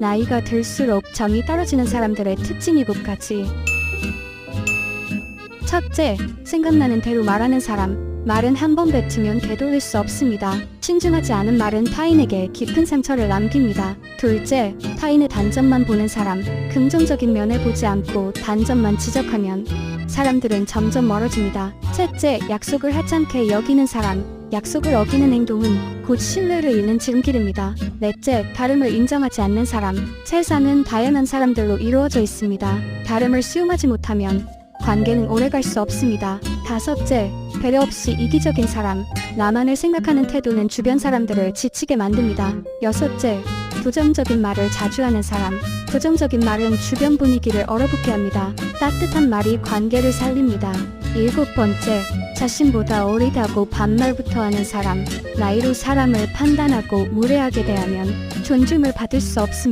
나이가 들수록 정이 떨어지는 사람들의 특징이고까지. 첫째, 생각나는 대로 말하는 사람. 말은 한 번 뱉으면 되돌릴 수 없습니다. 신중하지 않은 말은 타인에게 깊은 상처를 남깁니다. 둘째, 타인의 단점만 보는 사람. 긍정적인 면을 보지 않고 단점만 지적하면 사람들은 점점 멀어집니다. 셋째, 약속을 하찮게 여기는 사람. 약속을 어기는 행동은 곧 신뢰를 잃는 지름길입니다. 넷째, 다름을 인정하지 않는 사람. 세상은 다양한 사람들로 이루어져 있습니다. 다름을 수용하지 못하면 관계는 오래갈 수 없습니다. 다섯째, 배려 없이 이기적인 사람. 나만을 생각하는 태도는 주변 사람들을 지치게 만듭니다. 여섯째, 부정적인 말을 자주 하는 사람. 부정적인 말은 주변 분위기를 얼어붙게 합니다. 따뜻한 말이 관계를 살립니다. 일곱 번째, 자신보다 어리다고 반말부터 하는 사람. 나이로 사람을 판단하고 무례하게 대하면 존중을 받을 수 없습니다.